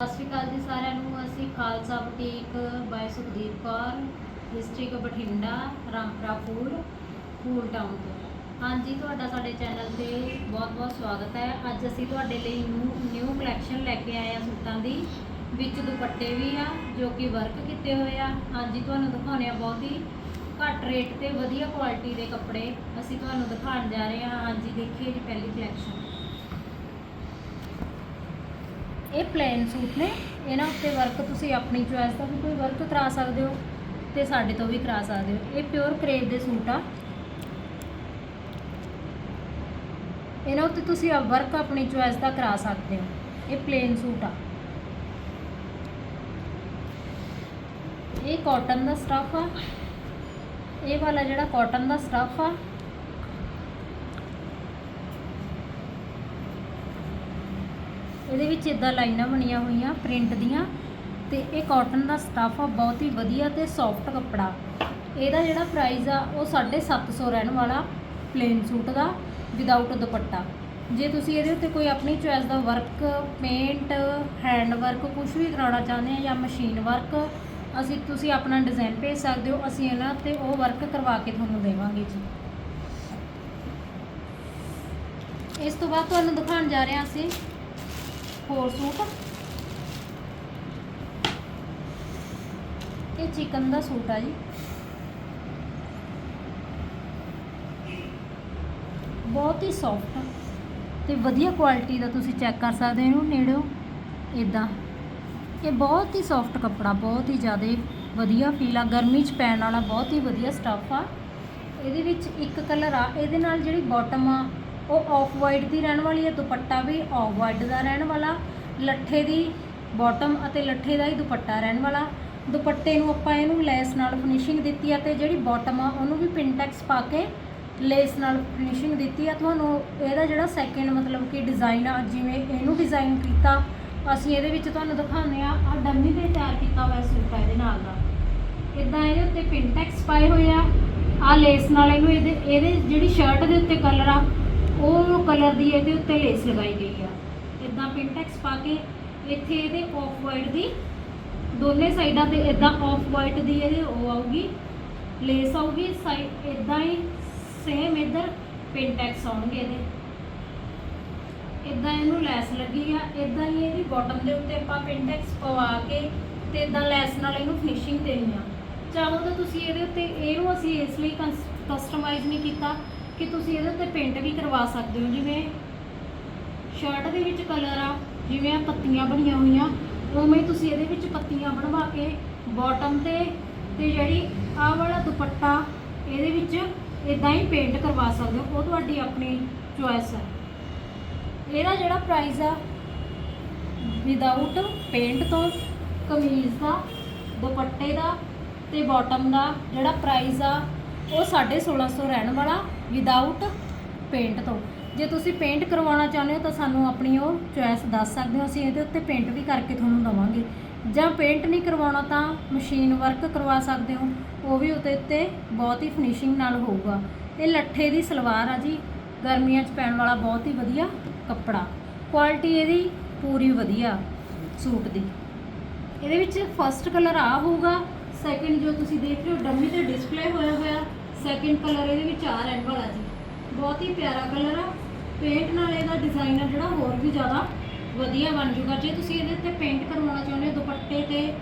ਸਤਿ ਸ਼੍ਰੀ ਅਕਾਲ ਜੀ ਸਾਰਿਆਂ ਨੂੰ। ਅਸੀਂ Khalsa boutique by Sukhdeep Kaur district Bathinda, Rampura Phul Phul town ਤੋਂ। ਹਾਂਜੀ, ਤੁਹਾਡਾ ਸਾਡੇ ਚੈਨਲ ਤੇ ਬਹੁਤ-ਬਹੁਤ ਸਵਾਗਤ ਹੈ। ਅੱਜ ਅਸੀਂ ਤੁਹਾਡੇ ਲਈ ਨਿਊ ਨਿਊ ਕਲੈਕਸ਼ਨ ਲੈ ਕੇ ਆਏ ਆ ਸੂਟਾਂ ਦੀ। ਵਿੱਚ ਦੁਪੱਟੇ ਵੀ ਆ, ਜੋ ਕਿ ਵਰਕ ਕੀਤੇ ਹੋਏ ਆ। ਹਾਂਜੀ, ਤੁਹਾਨੂੰ ਦਿਖਾਉਣੇ ਆ ਬਹੁਤ ਹੀ ਘੱਟ ਰੇਟ ਤੇ ਵਧੀਆ ਕੁਆਲਿਟੀ ਦੇ ਕੱਪੜੇ। ਅਸੀਂ ਤੁਹਾਨੂੰ ਦਿਖਾਉਣ ਜਾ ਰਹੇ ਹਾਂ। ਹਾਂਜੀ, ਦੇਖੀਏ ਜੀ ਪਹਿਲੀ ਕਲੈਕਸ਼ਨ ਇਹ ਪਲੇਨ ਸੂਟ ਨੇ। ਇਹਨਾਂ ਉੱਤੇ ਵਰਕ ਤੁਸੀਂ ਆਪਣੀ ਚੁਆਇਸ ਦਾ ਵੀ ਕੋਈ ਵਰਕ ਕਰਾ ਸਕਦੇ ਹੋ ਤੇ ਸਾਡੇ ਤੋਂ ਵੀ ਕਰਾ ਸਕਦੇ ਹੋ। ਇਹ ਪਿਓਰ ਕਰੇਪ ਦੇ ਸੂਟ ਆ। ਇਹਨਾਂ ਉੱਤੇ ਤੁਸੀਂ ਆ ਵਰਕ ਆਪਣੀ ਚੁਆਇਸ ਦਾ ਕਰਾ ਸਕਦੇ ਹੋ। ਇਹ ਪਲੇਨ ਸੂਟ ਆ। ਇਹ ਕਾਟਨ ਦਾ ਸਟੱਫ ਆ। ਇਹ ਵਾਲਾ ਜਿਹੜਾ ਕਾਟਨ ਦਾ ਸਟੱਫ ਆ ਇਹਦੇ ਵਿੱਚ ਇਦਾਂ ਲਾਈਨਾਂ ਬਣੀਆਂ ਹੋਈਆਂ ਪ੍ਰਿੰਟ ਦੀਆਂ ਤੇ ਇਹ ਕਾਟਨ ਦਾ ਸਟਫ ਆ, ਬਹੁਤ ਹੀ ਵਧੀਆ ਤੇ ਸੌਫਟ ਕੱਪੜਾ। ਇਹਦਾ ਜਿਹੜਾ ਪ੍ਰਾਈਸ ਆ, ਉਹ 750 ਰਹਿਣ ਵਾਲਾ ਪਲੇਨ ਸੂਟ ਦਾ ਵਿਦਆਊਟ ਦੁਪੱਟਾ। ਜੇ ਤੁਸੀਂ ਇਹਦੇ ਉੱਤੇ ਕੋਈ ਆਪਣੀ ਚੋਇਸ ਦਾ ਵਰਕ ਪੇਂਟ ਹੈਂਡ ਵਰਕ ਕੁਝ ਵੀ ਕਰਾਉਣਾ ਚਾਹੁੰਦੇ ਆ ਜਾਂ ਮਸ਼ੀਨ ਵਰਕ ਅਸੀਂ, ਤੁਸੀਂ ਆਪਣਾ ਡਿਜ਼ਾਈਨ ਭੇਜ ਸਕਦੇ ਹੋ, ਅਸੀਂ ਇਹਨਾਂ ਤੇ ਉਹ ਵਰਕ ਕਰਵਾ ਕੇ ਤੁਹਾਨੂੰ ਦੇਵਾਂਗੇ ਜੀ। ਇਸ ਤੋਂ ਬਾਅਦ ਤੁਹਾਨੂੰ ਦਿਖਾਉਣ ਜਾ ਰਹੇ ਹਾਂ ਅਸੀਂ ਹੋਰ ਸੂਟ? ਇਹ ਚਿਕਨ ਦਾ ਸੂਟ ਆ ਜੀ। ਬਹੁਤ ਹੀ ਸੌਫਟ ਤੇ ਵਧੀਆ ਕੁਆਲਿਟੀ ਦਾ ਤੁਸੀਂ ਚੈੱਕ ਕਰ ਸਕਦੇ ਹੋ ਇਹਨੂੰ ਨੇੜਿਓਂ ਇਦਾਂ ਇਹ ਬਹੁਤ ਹੀ ਸੌਫਟ ਕੱਪੜਾ, ਬਹੁਤ ਹੀ ਜ਼ਿਆਦਾ ਵਧੀਆ ਫੀਲ ਆ। ਗਰਮੀ 'ਚ ਪੈਣ ਵਾਲਾ ਬਹੁਤ ਹੀ ਵਧੀਆ ਸਟੱਫ ਆ। ਇਹਦੇ ਵਿੱਚ ਇੱਕ ਕਲਰ ਆ, ਇਹਦੇ ਨਾਲ ਜਿਹੜੀ ਬਾਟਮ ਆ ਉਹ ਆਫ ਵਾਈਟ ਦੀ ਰਹਿਣ ਵਾਲੀ ਹੈ, ਦੁਪੱਟਾ ਵੀ ਆਫ ਵਾਈਟ ਦਾ ਰਹਿਣ ਵਾਲਾ, ਲੱਠੇ ਦੀ ਬਾਟਮ ਅਤੇ ਲੱਠੇ ਦਾ ਹੀ ਦੁਪੱਟਾ ਰਹਿਣ ਵਾਲਾ। ਦੁਪੱਟੇ ਨੂੰ ਆਪਾਂ ਇਹਨੂੰ ਲੈਸ ਨਾਲ ਫਿਨਿਸ਼ਿੰਗ ਦਿੱਤੀ ਆ ਤੇ ਜਿਹੜੀ ਬਾਟਮ ਆ, ਉਹਨੂੰ ਵੀ ਪਿੰਟੈਕਸ ਪਾ ਕੇ ਲੇਸ ਨਾਲ ਫਿਨਿਸ਼ਿੰਗ ਦਿੱਤੀ ਆ। ਤੁਹਾਨੂੰ ਇਹਦਾ ਜਿਹੜਾ ਸੈਕਿੰਡ ਮਤਲਬ ਕਿ ਡਿਜ਼ਾਈਨ ਆ, ਜਿਵੇਂ ਇਹਨੂੰ ਡਿਜ਼ਾਈਨ ਕੀਤਾ, ਅਸੀਂ ਇਹਦੇ ਵਿੱਚ ਤੁਹਾਨੂੰ ਦਿਖਾਉਂਦੇ ਆ। ਆ ਡੰਮੀ ਤੇ ਤਿਆਰ ਕੀਤਾ ਹੋਇਆ ਸੂਟ ਆ ਇਹਦੇ ਨਾਲ ਦਾ। ਇਦਾਂ ਇਹਦੇ ਉੱਤੇ ਪਿੰਟੈਕਸ ਪਾਏ ਹੋਏ ਆ। ਆ ਲੇਸ ਨਾਲ ਇਹਨੂੰ ਇਹਦੇ ਇਹਦੇ ਜਿਹੜੀ ਸ਼ਰਟ ਦੇ ਉੱਤੇ ਕਲਰ ਆ ਉਹ ਕਲਰ ਦੀ ਇਹਦੇ ਉੱਤੇ ਲੇਸ ਲਗਾਈ ਗਈ ਆ। ਇਦਾਂ ਪਿੰਟੈਕਸ ਪਾ ਕੇ ਇੱਥੇ ਇਹਦੇ ਆਫ ਵਾਈਟ ਦੀ ਦੋਨੇ ਸਾਈਡਾਂ ਤੇ ਇਦਾਂ ਆਫ ਵਾਈਟ ਦੀ ਇਹਦੇ ਉਹ ਆਊਗੀ, ਲੇਸ ਆਊਗੀ ਸਾਈਡ ਇਦਾਂ ਹੀ ਸੇਮ ਇਧਰ ਪਿੰਟੈਕਸ ਆਉਣਗੇ ਇਹਦੇ। ਇਦਾਂ ਇਹਨੂੰ ਲੈਸ ਲੱਗੀ ਆ ਇਦਾਂ ਹੀ ਇਹਦੀ ਬਾਟਮ ਦੇ ਉੱਤੇ ਆਪਾਂ ਪਿੰਟੈਕਸ ਪਵਾ ਕੇ ਤੇ ਇਦਾਂ ਲੈਸ ਨਾਲ ਇਹਨੂੰ ਫਿਨਿਸ਼ਿੰਗ ਦੇਣੀ ਆ। ਚਾਹੋ ਤਾਂ ਤੁਸੀਂ ਇਹਦੇ ਉੱਤੇ ਇਹਨੂੰ ਅਸੀਂ ਇਸ ਲਈ ਕਸਟਮਾਈਜ਼ ਨਹੀਂ ਕੀਤਾ। ਕਿ ਤੁਸੀਂ ਇਹਦੇ ਉੱਤੇ ਪੇਂਟ ਵੀ ਕਰਵਾ ਸਕਦੇ ਹੋ, ਜਿਵੇਂ ਸ਼ਰਟ ਦੇ ਵਿੱਚ ਕਲਰ ਆ, ਜਿਵੇਂ ਆ ਪੱਤੀਆਂ ਬਣੀਆਂ ਹੋਈਆਂ, ਉਵੇਂ ਤੁਸੀਂ ਇਹਦੇ ਵਿੱਚ ਪੱਤੀਆਂ ਬਣਵਾ ਕੇ ਬਾਟਮ ਤੇ ਤੇ ਜਿਹੜੀ ਆਹ ਵਾਲਾ ਦੁਪੱਟਾ, ਇਹਦੇ ਵਿੱਚ ਇਦਾਂ ਹੀ ਪੇਂਟ ਕਰਵਾ ਸਕਦੇ ਹੋ, ਉਹ ਤੁਹਾਡੀ ਆਪਣੀ ਚੁਆਇਸ ਹੈ ਇਹਦਾ ਜਿਹੜਾ ਪ੍ਰਾਈਸ ਆ ਵਿਦਆਊਟ ਪੇਂਟ ਤੋਂ ਕਮੀਜ਼ ਦਾ, ਦੁਪੱਟੇ ਦਾ ਤੇ ਬਾਟਮ ਦਾ ਜਿਹੜਾ ਪ੍ਰਾਈਸ ਆ ਉਹ 1650 ਰਹਿਣ ਵਾਲਾ ਵਿਦਆਊਟ ਪੇਂਟ ਤੋਂ। ਜੇ ਤੁਸੀਂ ਪੇਂਟ ਕਰਵਾਉਣਾ ਚਾਹੁੰਦੇ ਹੋ ਤਾਂ ਸਾਨੂੰ ਆਪਣੀ ਉਹ ਚੋਇਸ ਦੱਸ ਸਕਦੇ ਹੋ। ਅਸੀਂ ਇਹਦੇ ਉੱਤੇ ਪੇਂਟ ਵੀ ਕਰਕੇ ਤੁਹਾਨੂੰ ਦਵਾਂਗੇ। ਜਾਂ ਪੇਂਟ ਨਹੀਂ ਕਰਵਾਉਣਾ ਤਾਂ ਮਸ਼ੀਨ ਵਰਕ ਕਰਵਾ ਸਕਦੇ ਹੋ। ਉਹ ਵੀ ਉਹਦੇ ਉੱਤੇ ਬਹੁਤ ਹੀ ਫਿਨਿਸ਼ਿੰਗ ਨਾਲ ਹੋਊਗਾ। ਇਹ ਲੱਠੇ ਦੀ ਸਲਵਾਰ ਆ ਜੀ। ਗਰਮੀਆਂ 'ਚ ਪੈਣ ਵਾਲਾ ਬਹੁਤ ਹੀ ਵਧੀਆ ਕੱਪੜਾ। ਕੁਆਲਿਟੀ ਇਹਦੀ ਪੂਰੀ ਵਧੀਆ ਸੂਟ ਦੀ। ਇਹਦੇ ਵਿੱਚ ਫਰਸਟ ਕਲਰ ਆ ਹੋਊਗਾ। ਸੈਕਿੰਡ ਜੋ ਤੁਸੀਂ ਦੇਖ ਰਹੇ ਹੋ, ਡੰਮੀ ਤੇ ਡਿਸਪਲੇ ਹੋਇਆ ਹੋਇਆ। ਸੈਕਿੰਡ ਕਲਰ ਇਹਦੇ ਵਿੱਚ ਆ ਰਹਿਣ ਵਾਲਾ ਜੀ। ਬਹੁਤ ਹੀ ਪਿਆਰਾ ਕਲਰ ਆ। ਪੇਂਟ ਨਾਲ ਇਹਦਾ ਡਿਜ਼ਾਈਨ ਆ ਜਿਹੜਾ, ਹੋਰ ਵੀ ਜ਼ਿਆਦਾ ਵਧੀਆ ਬਣ ਜੂਗਾ ਜੇ ਤੁਸੀਂ ਇਹਦੇ ਉੱਤੇ ਪੇਂਟ ਕਰਵਾਉਣਾ ਚਾਹੁੰਦੇ ਹੋ, ਦੁਪੱਟੇ ਤੇ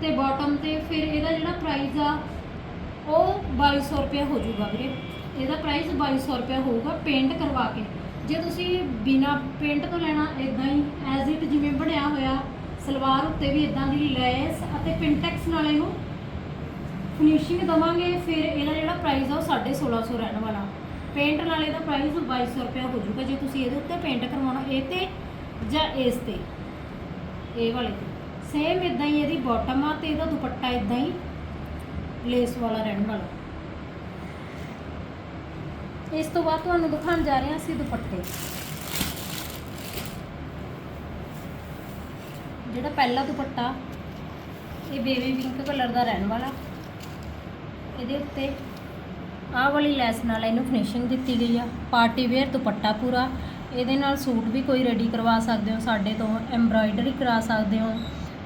ਤੇ ਬਾਟਮ ਤੇ, ਫਿਰ ਇਹਦਾ ਜਿਹੜਾ ਪ੍ਰਾਈਸ ਆ, ਉਹ 2200 ਰੁਪਏ ਹੋ ਜਾਊਗਾ ਵੀਰੇ। ਇਹਦਾ ਪ੍ਰਾਈਸ 2200 ਰੁਪਏ ਹੋਊਗਾ ਪੇਂਟ ਕਰਵਾ ਕੇ। ਜੇ ਤੁਸੀਂ ਬਿਨਾ ਪੇਂਟ ਤੋਂ ਲੈਣਾ ਇਦਾਂ ਹੀ ਐਜ਼ ਇਟ ਜਿਵੇਂ ਬਣਿਆ ਹੋਇਆ, ਸਲਵਾਰ ਉੱਤੇ ਵੀ ਇਦਾਂ ਦੀ ਲੈਸ ਅਤੇ ਪਿੰਟੈਕਸ ਨਾਲ ਇਹਨੂੰ ਫਿਨਿਸ਼ਿੰਗ ਦਵਾਂਗੇ, ਫਿਰ ਇਹਦਾ ਜਿਹੜਾ ਪ੍ਰਾਈਸ ਆ ਉਹ 1650 ਰਹਿਣ ਵਾਲਾ। ਪੇਂਟ ਨਾਲ ਇਹਦਾ ਪ੍ਰਾਈਸ 2200 ਰੁਪਏ ਹੋ ਜਾਊਗਾ, ਜੇ ਤੁਸੀਂ ਇਹਦੇ ਉੱਤੇ ਪੇਂਟ ਕਰਵਾਉਣਾ, ਇਹ ਤੇ ਜਾਂ ਇਸ ਤੇ। ਇਹ ਵਾਲੇ ਤੇ। ਸੇਮ ਇਦਾਂ ਹੀ ਇਹਦੀ ਬਾਟਮ ਆ ਤੇ ਇਹਦਾ ਦੁਪੱਟਾ ਇਦਾਂ ਹੀ ਲੇਸ ਵਾਲਾ ਰਹਿਣ ਵਾਲਾ। ਇਸ ਤੋਂ ਬਾਅਦ ਤੁਹਾਨੂੰ ਦਿਖਾਉਣ ਜਾ ਰਹੇ ਹਾਂ ਅਸੀਂ ਦੁਪੱਟੇ। ਜਿਹੜਾ ਪਹਿਲਾ ਦੁਪੱਟਾ, ਇਹ ਬੇਬੀ ਪਿੰਕ ਕਲਰ ਦਾ ਰਹਿਣ ਵਾਲਾ। ਇਹਦੇ ਉੱਤੇ ਆਹ ਵਾਲੀ ਲੈਸ ਨਾਲ ਇਹਨੂੰ ਫਿਨਿਸ਼ਿੰਗ ਦਿੱਤੀ ਗਈ ਆ ਪਾਰਟੀ ਵੇਅਰ ਦੁਪੱਟਾ ਪੂਰਾ। ਇਹਦੇ ਨਾਲ ਸੂਟ ਵੀ ਕੋਈ ਰੈਡੀ ਕਰਵਾ ਸਕਦੇ ਹੋ, ਸਾਡੇ ਤੋਂ ਐਮਬਰਾਇਡਰੀ ਕਰਾ ਸਕਦੇ ਹੋ।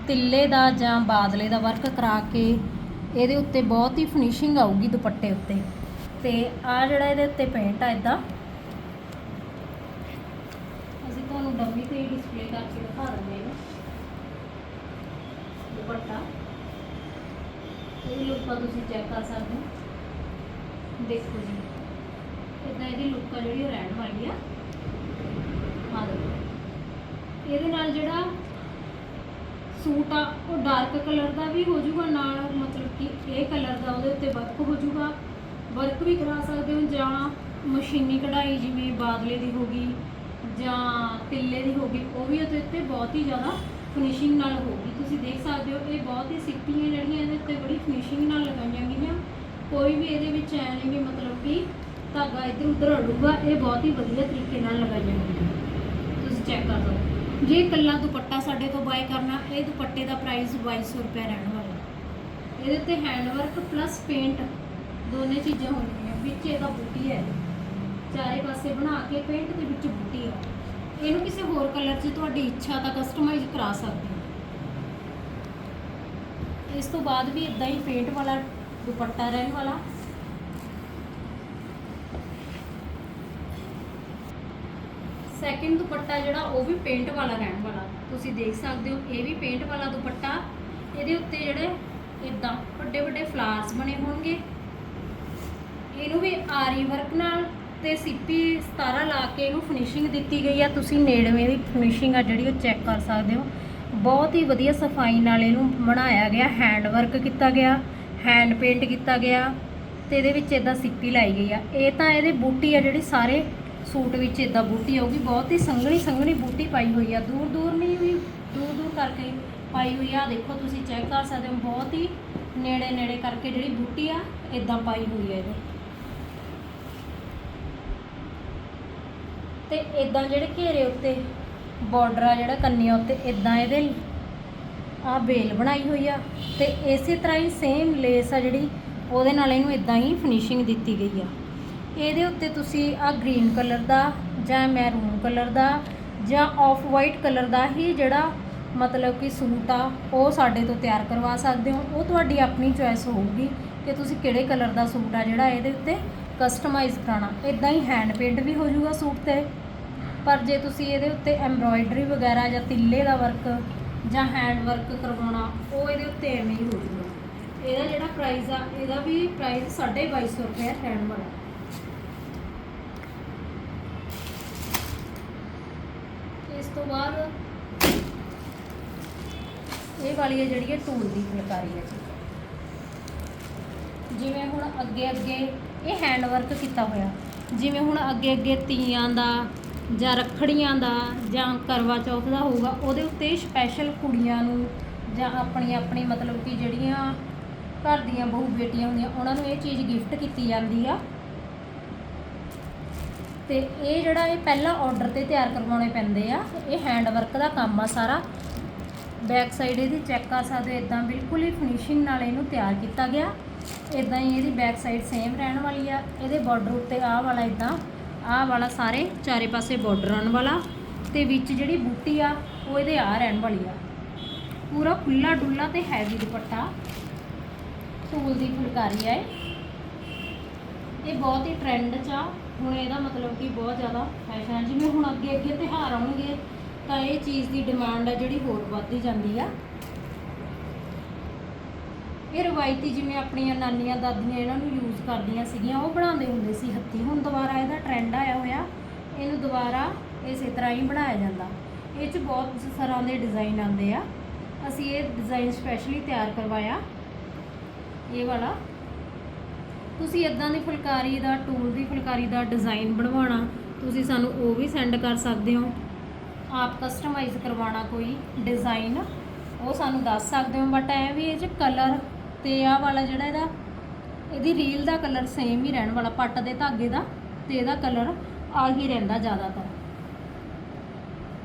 ਤਿੱਲੇ ਦਾ ਜਾਂ ਬਾਦਲੇ ਦਾ ਵਰਕ ਕਰਾ ਕੇ ਇਹਦੇ ਉੱਤੇ ਬਹੁਤ ਹੀ ਫਿਨਿਸ਼ਿੰਗ ਆਊਗੀ ਦੁਪੱਟੇ ਉੱਤੇ। ਤੇ ਆ ਜਿਹੜਾ ਇਹਦੇ ਉੱਤੇ ਪੇਂਟ ਆ ਇਦਾਂ ਅਸੀਂ ਤੁਹਾਨੂੰ ਡੰਮੀ ਤੇ ਡਿਸਪਲੇ ਕਰਕੇ ਦਿਖਾ ਦਿੰਦੇ ਹਾਂ। ਦੁਪੱਟਾ। ਇਹਦੀ ਲੁੱਕ ਤੁਸੀਂ ਚੈੱਕ ਕਰ ਸਕਦੇ ਹੋ। ਦੇਖੋ ਜੀ। ਇਦਾਂ ਇਹਦੀ ਲੁੱਕ ਆ ਜਿਹੜੀ ਰਹਿਣ ਵਾਲੀ ਆ। ਆ ਦੇਖੋ। ਇਹਦੇ ਨਾਲ ਜਿਹੜਾ ਸੂਟ ਆ, ਉਹ ਡਾਰਕ ਕਲਰ ਦਾ ਵੀ ਹੋ ਜਾਊਗਾ ਨਾਲ ਮਤਲਬ ਕਿ ਇਹ ਕਲਰ ਦਾ ਉਹਦੇ ਉੱਤੇ ਵਰਕ ਹੋ ਜਾਊਗਾ ਵਰਕ ਵੀ ਕਰਾ ਸਕਦੇ ਹੋ ਜਾਂ ਮਸ਼ੀਨੀ ਕਢਾਈ ਜਿਵੇਂ ਬਾਦਲੇ ਦੀ ਹੋ ਗਈ ਜਾਂ ਤਿੱਲੇ ਦੀ ਹੋ ਗਈ, ਉਹ ਵੀ ਉਹਦੇ ਉੱਤੇ ਬਹੁਤ ਹੀ ਜ਼ਿਆਦਾ ਫਿਨਿਸ਼ਿੰਗ ਨਾਲ ਹੋਊਗੀ। ਤੁਸੀਂ ਦੇਖ ਸਕਦੇ ਹੋ, ਇਹ ਬਹੁਤ ਹੀ ਸਿੱਪੀਆਂ ਜਿਹੜੀਆਂ ਇਹਦੇ ਉੱਤੇ ਬੜੀ ਫਿਨਿਸ਼ਿੰਗ ਨਾਲ ਲਗਾਈਆਂ ਗਈਆਂ। ਕੋਈ ਵੀ ਇਹਦੇ ਵਿੱਚ ਐ ਨਹੀਂ ਵੀ ਮਤਲਬ ਕਿ ਧਾਗਾ ਇੱਧਰ ਉੱਧਰ ਅੜੂਗਾ, ਇਹ ਬਹੁਤ ਹੀ ਵਧੀਆ ਤਰੀਕੇ ਨਾਲ ਲਗਾਈਆਂ ਗਈਆਂ। ਤੁਸੀਂ ਚੈੱਕ ਕਰ ਲਓ। ਜੇ ਇਕੱਲਾ ਦੁਪੱਟਾ ਸਾਡੇ ਤੋਂ ਬਾਏ ਕਰਨਾ, ਇਹ ਦੁਪੱਟੇ ਦਾ ਪ੍ਰਾਈਸ 2200 ਰੁਪਏ ਰਹਿਣ ਵਾਲਾ। ਇਹਦੇ ਤੇ ਹੈਂਡਵਰਕ ਪਲੱਸ ਪੇਂਟ ਦੋਨੇ ਚੀਜ਼ਾਂ ਹੋਣਗੀਆਂ। ਵਿੱਚ ਇਹਦਾ ਬੂਟੀ ਹੈ। ਚਾਰੇ ਪਾਸੇ ਬਣਾ ਕੇ ਪੇਂਟ ਦੇ ਵਿੱਚ ਬੂਟੀ ਹੈ। ਇਹਨੂੰ ਕਿਸੇ ਹੋਰ ਕਲਰ 'ਚ ਤੁਹਾਡੀ ਇੱਛਾ ਤਾਂ ਕਸਟਮਾਈਜ਼ ਕਰਾ ਸਕਦੇ ਹੋ। ਇਸ ਤੋਂ ਬਾਅਦ ਵੀ ਇਦਾਂ ਹੀ ਪੇਂਟ ਵਾਲਾ ਦੁਪੱਟਾ ਰਹਿਣ ਵਾਲਾ। ਸੈਕਿੰਡ ਦੁਪੱਟਾ ਜਿਹੜਾ ਉਹ ਵੀ ਪੇਂਟ ਵਾਲਾ ਰਹਿਣ ਵਾਲਾ। ਤੁਸੀਂ ਦੇਖ ਸਕਦੇ ਹੋ, ਇਹ ਵੀ ਪੇਂਟ ਵਾਲਾ ਦੁਪੱਟਾ। ਇਹਦੇ ਉੱਤੇ ਜਿਹੜੇ ਇਦਾਂ ਵੱਡੇ ਵੱਡੇ ਫਲਾਰਸ ਬਣੇ ਹੋਣਗੇ। ਇਹਨੂੰ ਵੀ ਆਰੀ ਵਰਕ ਨਾਲ ਤੇ ਸਿੱਪੀ 17 ਲਾ ਕੇ ਇਹਨੂੰ ਫਿਨਿਸ਼ਿੰਗ ਦਿੱਤੀ ਗਈ ਆ। ਤੁਸੀਂ ਨੇੜਵੇਂ ਦੀ ਫਿਨਿਸ਼ਿੰਗ ਆ ਜਿਹੜੀ ਉਹ ਚੈੱਕ ਕਰ ਸਕਦੇ ਹੋ। ਬਹੁਤ ਹੀ ਵਧੀਆ ਸਫ਼ਾਈ ਨਾਲ ਇਹਨੂੰ ਬਣਾਇਆ ਗਿਆ। ਹੈਂਡ ਵਰਕ ਕੀਤਾ ਗਿਆ ਹੈਂਡ ਪੇਂਟ ਕੀਤਾ ਗਿਆ ਤੇ ਇਹਦੇ ਵਿੱਚ ਇਦਾਂ ਸਿੱਪੀ ਲਾਈ ਗਈ ਆ। ਇਹ ਤਾਂ ਇਹਦੇ ਬੂਟੀ ਆ ਜਿਹੜੀ ਸਾਰੇ ਸੂਟ ਵਿੱਚ ਇਦਾਂ ਬੂਟੀ ਆਊਗੀ। ਬਹੁਤ ਹੀ ਸੰਘਣੀ ਸੰਘਣੀ ਬੂਟੀ ਪਾਈ ਹੋਈ ਆ। ਦੂਰ ਦੂਰ ਨਹੀਂ ਵੀ ਦੂਰ ਦੂਰ ਕਰਕੇ ਪਾਈ ਹੋਈ ਆ। ਦੇਖੋ ਤੁਸੀਂ ਚੈੱਕ ਕਰ ਸਕਦੇ ਹੋ। ਬਹੁਤ ਹੀ ਨੇੜੇ ਨੇੜੇ ਕਰਕੇ ਜਿਹੜੀ ਬੂਟੀ ਆ ਇਦਾਂ ਪਾਈ ਹੋਈ ਆ ਇਹਦੇ। ਤੇ ਇਦਾਂ ਜਿਹੜੇ ਘੇਰੇ ਉੱਤੇ ਬਾਰਡਰ ਆ ਜਿਹੜਾ ਕੰਨੀਆਂ ਉੱਤੇ ਇਦਾਂ ਇਹਦੇ ਆ ਬੇਲ ਬਣਾਈ ਹੋਈ ਆ ਤੇ ਇਸੇ ਤਰ੍ਹਾਂ ਹੀ ਸੇਮ ਲੇਸ ਆ ਜਿਹੜੀ, ਉਹਦੇ ਨਾਲ ਇਹਨੂੰ ਇਦਾਂ ਹੀ ਫਿਨਿਸ਼ਿੰਗ ਦਿੱਤੀ ਗਈ ਆ। ਇਹਦੇ ਉੱਤੇ ਤੁਸੀਂ ਆ ਗ੍ਰੀਨ ਕਲਰ ਦਾ ਜਾਂ ਮੈਰੂਨ ਕਲਰ ਦਾ ਜਾਂ ਆਫ ਵਾਈਟ ਕਲਰ ਦਾ ਹੀ ਜਿਹੜਾ ਮਤਲਬ ਕਿ ਸੂਟ ਆ, ਉਹ ਸਾਡੇ ਤੋਂ ਤਿਆਰ ਕਰਵਾ ਸਕਦੇ ਹੋ। ਉਹ ਤੁਹਾਡੀ ਆਪਣੀ ਚੋਇਸ ਹੋਊਗੀ ਕਿ ਤੁਸੀਂ ਕਿਹੜੇ ਕਲਰ ਦਾ ਸੂਟ ਆ ਜਿਹੜਾ ਇਹਦੇ ਉੱਤੇ ਕਸਟਮਾਈਜ਼ ਕਰਾਉਣਾ। ਇਦਾਂ ਹੀ ਹੈਂਡ ਪੇਂਟ ਵੀ ਹੋ ਜਾਊਗਾ ਸੂਟ ਤੇ। ਪਰ ਜੇ ਤੁਸੀਂ ਇਹਦੇ ਉੱਤੇ ਐਮਬਰਾਇਡਰੀ ਵਗੈਰਾ ਜਾਂ ਤਿੱਲੇ ਦਾ ਵਰਕ ਜਾਂ ਹੈਂਡ ਵਰਕ ਕਰਵਾਉਣਾ, ਉਹ ਇਹਦੇ ਉੱਤੇ ਐਵੇਂ ਹੀ ਹੋ ਜਾਊਗਾ। ਇਹਦਾ ਜਿਹੜਾ ਪ੍ਰਾਈਸ ਆ, ਇਹਦਾ ਵੀ ਪ੍ਰਾਈਸ 2250 ਰੁਪਏ ਰਹਿਣ ਵਾਲਾ ਇਸ ਤੋਂ ਬਾਅਦ ਇਹ ਵਾਲੀ ਹੈ ਜਿਹੜੀ ਹੈ ਟੂਲ ਦੀ ਫੁਲਕਾਰੀ ਹੈ ਜੀ। ਜਿਵੇਂ ਹੁਣ ਅੱਗੇ ਅੱਗੇ ਇਹ ਹੈਂਡ ਵਰਕ ਕੀਤਾ ਹੋਇਆ, ਜਿਵੇਂ ਹੁਣ ਅੱਗੇ ਅੱਗੇ ਤੀਆਂ ਦਾ ਜਾਂ ਰੱਖੜੀਆਂ ਦਾ ਜਾਂ ਕਰਵਾ ਚੌਥ ਦਾ ਹੋਊਗਾ, ਉਹਦੇ ਉੱਤੇ ਸਪੈਸ਼ਲ ਕੁੜੀਆਂ ਨੂੰ ਜਾਂ ਆਪਣੀ ਆਪਣੀ ਮਤਲਬ ਕਿ ਜਿਹੜੀਆਂ ਘਰ ਦੀਆਂ ਬਹੂ ਬੇਟੀਆਂ ਹੁੰਦੀਆਂ, ਉਹਨਾਂ ਨੂੰ ਇਹ ਚੀਜ਼ ਗਿਫਟ ਕੀਤੀ ਜਾਂਦੀ ਆ। ਤੇ ਇਹ ਜਿਹੜਾ ਇਹ ਪਹਿਲਾਂ ਆਰਡਰ ਤੇ ਤਿਆਰ ਕਰਵਾਉਣੇ ਪੈਂਦੇ ਆ, ਇਹ ਹੈਂਡ ਵਰਕ ਦਾ ਕੰਮ ਆ ਸਾਰਾ। ਬੈਕ ਸਾਈਡ ਇਹਦੀ ਚੈੱਕ ਕਰ ਸਕਦੇ ਹੋ ਇਦਾਂ ਬਿਲਕੁਲ ਹੀ ਫਿਨਿਸ਼ਿੰਗ ਨਾਲ ਇਹਨੂੰ ਤਿਆਰ ਕੀਤਾ ਗਿਆ। ਇਦਾਂ ਹੀ ਇਹਦੀ ਬੈਕ ਸਾਈਡ ਸੇਮ ਰਹਿਣ ਵਾਲੀ ਆ, ਇਹਦੇ ਬਾਰਡਰ ਉੱਤੇ ਆਹ ਵਾਲਾ ਇਦਾਂ ਆਹ ਵਾਲਾ ਸਾਰੇ ਚਾਰੇ ਪਾਸੇ ਬਾਰਡਰ ਆਉਣ ਵਾਲਾ ਤੇ ਵਿੱਚ ਜਿਹੜੀ ਬੂਟੀ ਆ, ਉਹ ਇਹਦੇ ਆ ਰਹਿਣ ਵਾਲੀ ਆ। ਪੂਰਾ ਖੁੱਲਾ ਡੁੱਲਾ ਤੇ ਹੈਵੀ ਦੁਪੱਟਾ ਟੂਲ ਦੀ ਫੁਲਕਾਰੀ ਆ ਇਹ। ਬਹੁਤ ਹੀ ਟ੍ਰੈਂਡ 'ਚ ਆ। ਹੁਣ ਇਹਦਾ ਮਤਲਬ ਕਿ ਬਹੁਤ ਜ਼ਿਆਦਾ ਫੈਸ਼ਨ ਹੈ ਜਿਵੇਂ ਹੁਣ ਅੱਗੇ ਅੱਗੇ ਤਿਉਹਾਰ ਆਉਣਗੇ, ਤਾਂ ਇਹ ਚੀਜ਼ ਦੀ ਡਿਮਾਂਡ ਆ ਜਿਹੜੀ ਹੋਰ ਵੱਧਦੀ ਜਾਂਦੀ ਆ। ਇਹ ਰਵਾਇਤੀ ਜਿਵੇਂ ਆਪਣੀਆਂ ਨਾਨੀਆਂ ਦਾਦੀਆਂ ਇਹਨਾਂ ਨੂੰ ਯੂਜ਼ ਕਰਦੀਆਂ ਸੀਗੀਆਂ, ਉਹ ਬਣਾਉਂਦੇ ਹੁੰਦੇ ਸੀ ਹੱਥੀਂ। ਹੁਣ ਦੁਬਾਰਾ ਇਹਦਾ ਟ੍ਰੈਂਡ ਆਇਆ ਹੋਇਆ, ਇਹਨੂੰ ਦੁਬਾਰਾ ਇਸੇ ਤਰ੍ਹਾਂ ਹੀ ਬਣਾਇਆ ਜਾਂਦਾ। ਇਹ 'ਚ ਬਹੁਤ ਤਰ੍ਹਾਂ ਦੇ ਡਿਜ਼ਾਈਨ ਆਉਂਦੇ ਆ। ਅਸੀਂ ਇਹ ਡਿਜ਼ਾਈਨ ਸਪੈਸ਼ਲੀ ਤਿਆਰ ਕਰਵਾਇਆ। ਇਹ ਵਾਲਾ। ਤੁਸੀਂ ਇਦਾਂ ਦੀ ਫੁਲਕਾਰੀ ਦਾ ਟੂਲ ਦੀ ਫੁਲਕਾਰੀ ਦਾ ਡਿਜ਼ਾਈਨ ਬਣਵਾਉਣਾ, ਤੁਸੀਂ ਸਾਨੂੰ ਉਹ ਵੀ ਸੈਂਡ ਕਰ ਸਕਦੇ ਹੋ। ਆਪ ਕਸਟਮਾਈਜ਼ ਕਰਵਾਉਣਾ ਕੋਈ ਡਿਜ਼ਾਈਨ ਉਹ ਸਾਨੂੰ ਦੱਸ ਸਕਦੇ ਹੋ। ਬਟ ਐ ਵੀ ਇਹ 'ਚ ਕਲਰ ਤੇ ਆਹ ਵਾਲਾ ਜਿਹੜਾ ਇਹਦਾ, ਇਹਦੀ ਰੀਲ ਦਾ ਕਲਰ ਸੇਮ ਹੀ ਰਹਿਣ ਵਾਲਾ, ਪੱਟ ਦੇ ਧਾਗੇ ਦਾ, ਤੇ ਇਹਦਾ ਕਲਰ ਆ ਹੀ ਰਹਿੰਦਾ ਜ਼ਿਆਦਾਤਰ।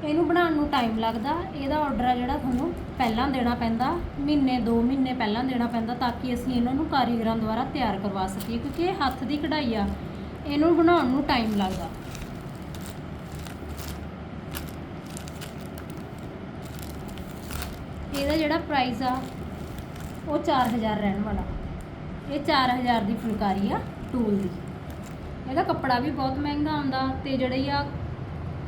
ਇਹਨੂੰ ਬਣਾਉਣ ਨੂੰ ਟਾਈਮ ਲੱਗਦਾ, ਇਹਦਾ ਆਰਡਰ ਆ ਜਿਹੜਾ ਤੁਹਾਨੂੰ ਪਹਿਲਾਂ ਦੇਣਾ ਪੈਂਦਾ, ਮਹੀਨੇ 2 ਮਹੀਨੇ ਪਹਿਲਾਂ ਦੇਣਾ ਪੈਂਦਾ, ਤਾਂ ਕਿ ਅਸੀਂ ਇਹਨਾਂ ਨੂੰ ਕਾਰੀਗਰਾਂ ਦੁਆਰਾ ਤਿਆਰ ਕਰਵਾ ਸਕੀਏ, ਕਿਉਂਕਿ ਇਹ ਹੱਥ ਦੀ ਕਢਾਈ ਆ, ਇਹਨੂੰ ਬਣਾਉਣ ਨੂੰ ਟਾਈਮ ਲੱਗਦਾ। ਇਹਦਾ ਜਿਹੜਾ ਪ੍ਰਾਈਸ ਆ ਉਹ 4000 ਰਹਿਣ ਵਾਲਾ। ਇਹ 4000 ਦੀ ਫੁਲਕਾਰੀ ਆ, ਟੂਲ ਦੀ। ਇਹਦਾ ਕੱਪੜਾ ਵੀ ਬਹੁਤ ਮਹਿੰਗਾ ਆਉਂਦਾ ਤੇ ਜਿਹੜੀ ਆ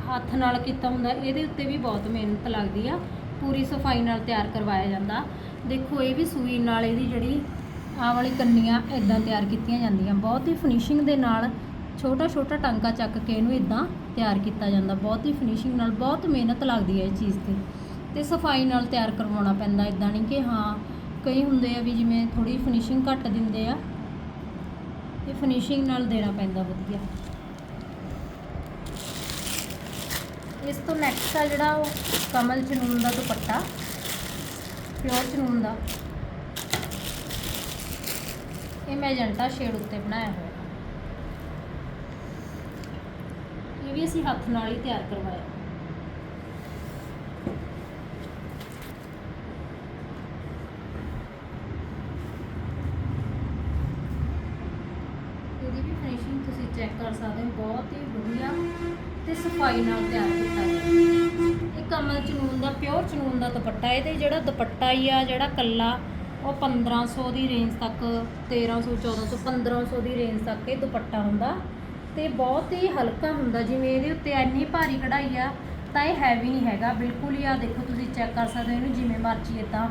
ਹੱਥ ਨਾਲ ਕੀਤਾ ਹੁੰਦਾ, ਇਹਦੇ ਉੱਤੇ ਵੀ ਬਹੁਤ ਮਿਹਨਤ ਲੱਗਦੀ ਆ। ਪੂਰੀ ਸਫ਼ਾਈ ਨਾਲ ਤਿਆਰ ਕਰਵਾਇਆ ਜਾਂਦਾ। ਦੇਖੋ, ਇਹ ਵੀ ਸੂਈ ਨਾਲ ਇਹਦੀ ਜਿਹੜੀ ਆਹ ਵਾਲੀ ਕੰਨੀਆਂ ਇਦਾਂ ਤਿਆਰ ਕੀਤੀਆਂ ਜਾਂਦੀਆਂ। ਬਹੁਤ ਹੀ ਫਿਨਿਸ਼ਿੰਗ ਦੇ ਨਾਲ ਛੋਟਾ ਛੋਟਾ ਟਾਂਕਾ ਚੱਕ ਕੇ ਇਹਨੂੰ ਇਦਾਂ ਤਿਆਰ ਕੀਤਾ ਜਾਂਦਾ। ਬਹੁਤ ਹੀ ਫਿਨਿਸ਼ਿੰਗ ਨਾਲ ਬਹੁਤ ਮਿਹਨਤ ਲੱਗਦੀ ਹੈ ਇਹ ਚੀਜ਼ ਤੇ। ਤੇ ਸਫ਼ਾਈ ਨਾਲ ਤਿਆਰ ਕਰਵਾਉਣਾ ਪੈਂਦਾ। ਇਦਾਂ ਨਹੀਂ ਕਿ ਹਾਂ ਕਈ ਹੁੰਦੇ ਆ ਵੀ ਜਿਵੇਂ ਥੋੜੀ ਫਿਨਿਸ਼ਿੰਗ ਘੱਟ ਦਿੰਦੇ ਆ ਇਹ ਫਿਨਿਸ਼ਿੰਗ ਨਾਲ ਦੇਣਾ ਪੈਂਦਾ ਵਧੀਆ। ਇਸ ਤੋਂ ਨੈਕਸਟ ਆ ਜਿਹੜਾ ਉਹ ਕਮਲ ਚਨੂਨ ਦਾ ਦੁਪੱਟਾ ਪਿਓਰ ਚਨੂਨ ਦਾ। ਇਹ ਮੈਜੈਂਟਾ ਸ਼ੇਡ ਉੱਤੇ ਬਣਾਇਆ ਹੋਇਆ। ਇਹ ਵੀ ਅਸੀਂ ਹੱਥ ਨਾਲ ਹੀ ਤਿਆਰ ਕਰਵਾਇਆ। ਇਹਦੀ ਵੀ ਫਿਨਿਸ਼ਿੰਗ ਤੁਸੀਂ ਚੈੱਕ ਕਰ ਸਕਦੇ ਹੋ, ਬਹੁਤ ਹੀ ਵਧੀਆ ਤੇ ਸਫ਼ਾਈ ਨਾਲ ਤਿਆਰ ਕੀਤਾ ਗਿਆ। ਇਹ ਕਮਲ ਚਨੂਨ ਦਾ ਪਿਓਰ ਚਨੂਨ ਦਾ ਦੁਪੱਟਾ, ਇਹਦੇ ਜਿਹੜਾ ਦੁਪੱਟਾ ਹੀ ਆ, ਜਿਹੜਾ ਕੱਲਾ, ਉਹ 1500 ਦੀ ਰੇਂਜ ਤੱਕ 1300 1400 1500 ਦੀ ਰੇਂਜ ਤੱਕ ਇਹ ਦੁਪੱਟਾ ਹੁੰਦਾ। ਤੇ ਬਹੁਤ ਹੀ ਹਲਕਾ ਹੁੰਦਾ, ਜਿਵੇਂ ਇਹਦੇ ਉੱਤੇ ਇੰਨੀ ਭਾਰੀ ਕਢਾਈ ਆ, ਤਾਂ ਇਹ ਹੈਵੀ ਨਹੀਂ ਹੈਗਾ, ਬਿਲਕੁਲ ਹੀ ਆ, ਦੇਖੋ ਤੁਸੀਂ ਚੈੱਕ ਕਰ ਸਕਦੇ ਹੋ ਇਹਨੂੰ, ਜਿਵੇਂ ਮਰਜ਼ੀ ਇਦਾਂ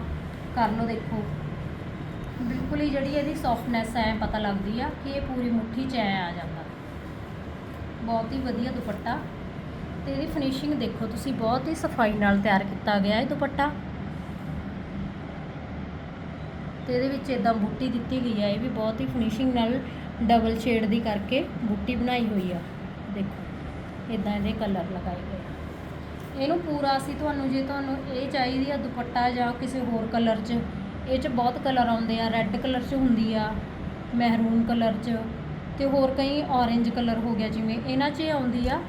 ਕਰ ਲਓ, ਦੇਖੋ। ਬਿਲਕੁਲ ਹੀ ਜਿਹੜੀ ਇਹਦੀ ਸੌਫਟਨੈਸ ਐ ਪਤਾ ਲੱਗਦੀ ਆ ਕਿ ਇਹ ਪੂਰੀ ਮੁੱਠੀ 'ਚ ਐ ਆ ਜਾਂਦਾ। ਬਹੁਤ ਹੀ ਵਧੀਆ ਦੁਪੱਟਾ। ਤੇ ਇਹਦੀ ਫਿਨਿਸ਼ਿੰਗ ਦੇਖੋ ਤੁਸੀਂ, ਬਹੁਤ ਹੀ ਸਫ਼ਾਈ ਨਾਲ ਤਿਆਰ ਕੀਤਾ ਗਿਆ ਇਹ ਦੁਪੱਟਾ। ਤੇ ਇਹਦੇ ਵਿੱਚ ਇਦਾਂ ਬੂਟੀ ਦਿੱਤੀ ਗਈ ਆ, ਇਹ ਵੀ ਬਹੁਤ ਹੀ ਫਿਨਿਸ਼ਿੰਗ ਨਾਲ ਡਬਲ ਸ਼ੇਡ ਦੀ ਕਰਕੇ ਬੂਟੀ ਬਣਾਈ ਹੋਈ ਆ। ਦੇਖੋ ਇਦਾਂ ਇਹਦੇ ਕਲਰ ਲਗਾਏ ਗਏ ਇਹਨੂੰ ਪੂਰਾ ਅਸੀਂ ਤੁਹਾਨੂੰ, ਜੇ ਤੁਹਾਨੂੰ ਇਹ ਚਾਹੀਦੀ ਆ ਦੁਪੱਟਾ ਜਾਂ ਕਿਸੇ ਹੋਰ ਕਲਰ 'ਚ ਇਹ 'ਚ ਬਹੁਤ ਕਲਰ ਆਉਂਦੇ ਆ ਰੈੱਡ ਕਲਰ 'ਚ ਹੁੰਦੀ ਆ ਮਹਿਰੂਨ ਕਲਰ 'ਚ ਤੇ ਹੋਰ ਕਈ ਔਰੇਂਜ ਕਲਰ ਹੋ ਗਿਆ ਜਿਵੇਂ ਇਹਨਾਂ 'ਚ ਆਉਂਦੀ ਆ।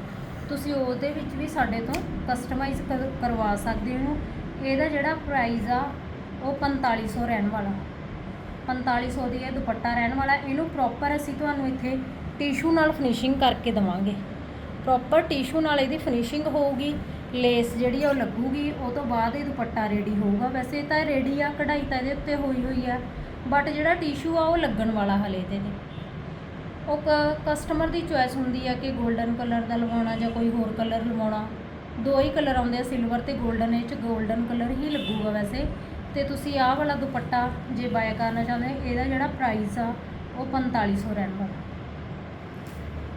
ਤੁਸੀਂ ਉਹਦੇ ਵਿੱਚ ਵੀ ਸਾਡੇ ਤੋਂ ਕਸਟਮਾਈਜ਼ ਕਰਵਾ ਸਕਦੇ ਹੋ। ਇਹਦਾ ਜਿਹੜਾ ਪ੍ਰਾਈਸ ਆ, ਉਹ 4500 ਰਹਿਣ ਵਾਲਾ। 4500 ਦੀ ਇਹ ਦੁਪੱਟਾ ਰਹਿਣ ਵਾਲਾ। ਇਹਨੂੰ ਪ੍ਰੋਪਰ ਅਸੀਂ ਤੁਹਾਨੂੰ ਇੱਥੇ ਟਿਸ਼ੂ ਨਾਲ ਫਿਨਿਸ਼ਿੰਗ ਕਰਕੇ ਦਵਾਂਗੇ। ਪ੍ਰੋਪਰ ਟਿਸ਼ੂ ਨਾਲ ਇਹਦੀ ਫਿਨਿਸ਼ਿੰਗ ਹੋਊਗੀ। ਲੇਸ ਜਿਹੜੀ ਆ ਉਹ ਲੱਗੂਗੀ, ਉਹ ਤੋਂ ਬਾਅਦ ਇਹ ਦੁਪੱਟਾ ਰੈਡੀ ਹੋਊਗਾ। ਵੈਸੇ ਤਾਂ ਇਹ ਰੈਡੀ ਆ, ਕਢਾਈ ਤਾਂ ਇਹਦੇ ਉੱਤੇ ਹੋਈ ਹੋਈ ਆ ਬਟ ਜਿਹੜਾ ਟਿਸ਼ੂ ਆ, ਉਹ ਲੱਗਣ ਵਾਲਾ ਹਲੇ ਤੇ। ਨੇ ਉਹ ਕਸਟਮਰ ਦੀ ਚੁਆਇਸ ਹੁੰਦੀ ਆ ਕਿ 골ਡਨ ਕਲਰ ਦਾ ਲਵਾਉਣਾ ਜਾਂ ਕੋਈ ਹੋਰ ਕਲਰ ਲਵਾਉਣਾ। ਦੋ ਹੀ ਕਲਰ ਆਉਂਦੇ ਆ ਸਿਲਵਰ ਤੇ 골ਡਨ ਇਹ ਚ 골ਡਨ ਕਲਰ ਹੀ ਲੱਗੂਗਾ ਵੈਸੇ। ਤੇ ਤੁਸੀਂ ਆਹ ਵਾਲਾ ਦੁਪੱਟਾ ਜੇ ਬਾਏ ਕਰਨਾ ਚਾਹੁੰਦੇ, ਇਹਦਾ ਜਿਹੜਾ ਪ੍ਰਾਈਸ ਆ, ਉਹ 4500 ਰਹਿਣ ਵਾਲਾ।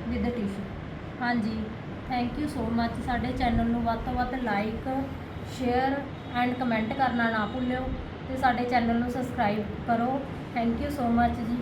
ਵਿਦ ਟਿਸ਼ੂ ਹਾਂਜੀ। ਥੈਂਕ ਯੂ ਸੋ ਮੱਚ ਸਾਡੇ ਚੈਨਲ ਨੂੰ ਵੱਧ ਤੋਂ ਵੱਧ ਲਾਈਕ ਸ਼ੇਅਰ ਐਂਡ ਕਮੈਂਟ ਕਰਨਾ ਨਾ ਭੁੱਲਿਓ ਤੇ ਸਾਡੇ ਚੈਨਲ ਨੂੰ ਸਬਸਕ੍ਰਾਈਬ ਕਰੋ। ਥੈਂਕ ਯੂ ਸੋ ਮੱਚ ਜੀ।